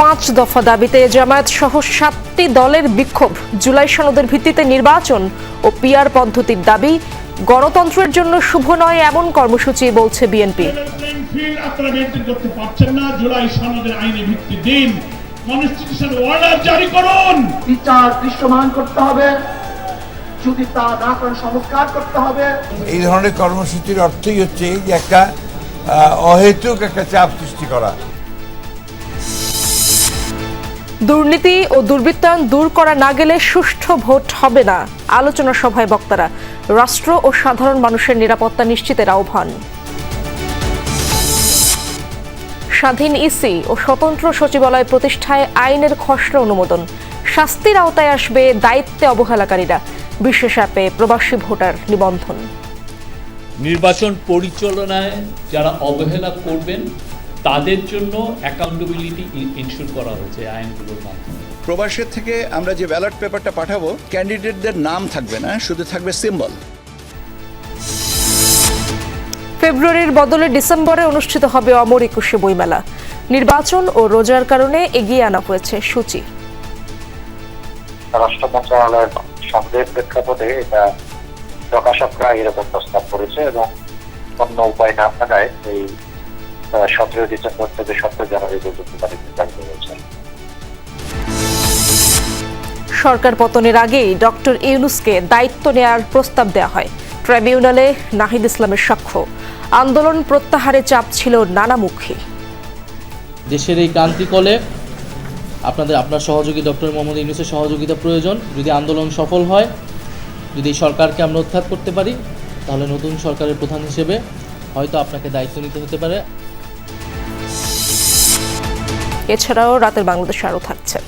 পাঁচ দফা দাবিতে জামায়াত সহ সাতটি দলের বিক্ষোভ। জুলাই সনদের ভিত্তিতে নির্বাচন ও পিআর পদ্ধতির দাবি গণতন্ত্রের জন্য শুভ নয় এমন কর্মসূচি বলছে বিএনপি। প্লেইং ফিল্ড আপনারা মেনটেন করতে পারছেন না জুলাই সনদের আইনে ভিত্তি দিন। কনস্টিটিউশন অর্ডার জারি করুন। বিচার দৃশ্যমান করতে হবে। যদি তা না করেন সংস্কার করতে হবে। এই ধরনের কর্মসূচির অর্থই হচ্ছে যে একটা অহেতুক একটা চাপ সৃষ্টি করা। দুর্নীতি ও দুর্বৃত্তায়ন দূর করা না গেলে সুষ্ঠু ভোট হবে না। আলোচনা সভায় বক্তারা, রাষ্ট্র ও সাধারণ মানুষের নিরাপত্তা নিশ্চিতের আহ্বান। স্বাধীন ইসি ও স্বতন্ত্র সচিবালয় প্রতিষ্ঠায় আইনের খসড়া অনুমোদন। শাস্তির আওতায় আসবে দায়িত্বে অবহেলাকারীরা। বিশেষ অ্যাপে প্রবাসী ভোটার নিবন্ধন। নির্বাচন পরিচালনায় যারা অবহেলা করবেন তাদের জন্য অ্যাকাউন্টেবিলিটি ইনশিওর করা হয়েছে আইনগুলোর মাধ্যমে। প্রবাসের থেকে আমরা যে ব্যালট পেপারটা পাঠাবো ক্যান্ডিডেটদের নাম থাকবে না শুধু থাকবে সিম্বল ফেব্রুয়ারির বদলে ডিসেম্বরে অনুষ্ঠিত হবে অমর একুশে বইমেলা। নির্বাচন ও রোজার কারণে এগিয়ে আনা হয়েছে সূচি। রাষ্ট্র মন্ত্রণালয়ের সন্দেহের প্রেক্ষাপটে এটা প্রকাশকরা এরকম প্রস্তাব করেছে এবং অন্য উপায় না থাকায় এই সতেরো ডিসেম্বর থেকে সতেরো জানুয়ারি পর্যন্ত তারিখ নির্ধারিত হয়েছে সরকার পতনের আগেই ডক্টর ইউনুসকে দায়িত্ব নেয়ার প্রস্তাব দেওয়া হয়। ট্রাইব্যুনালে নাহিদ ইসলামের সাক্ষ্য। আন্দোলন প্রত্যাহারে চাপ ছিল নানামুখী। দেশের এই ক্রান্তিকলে আপনাদের আপনার সহযোগী ডক্টর মোহাম্মদ ইউনুসের সহযোগিতা প্রয়োজন। যদি আন্দোলন সফল হয় যদি সরকারকে আমরা উত্থাত করতে পারি তাহলে নতুন সরকারের প্রধান হিসেবে হয়তো আপনাকে দায়িত্ব নিতে হতে পারে। এছাড়াও রাতের বাংলাদেশ আরও থাকছে।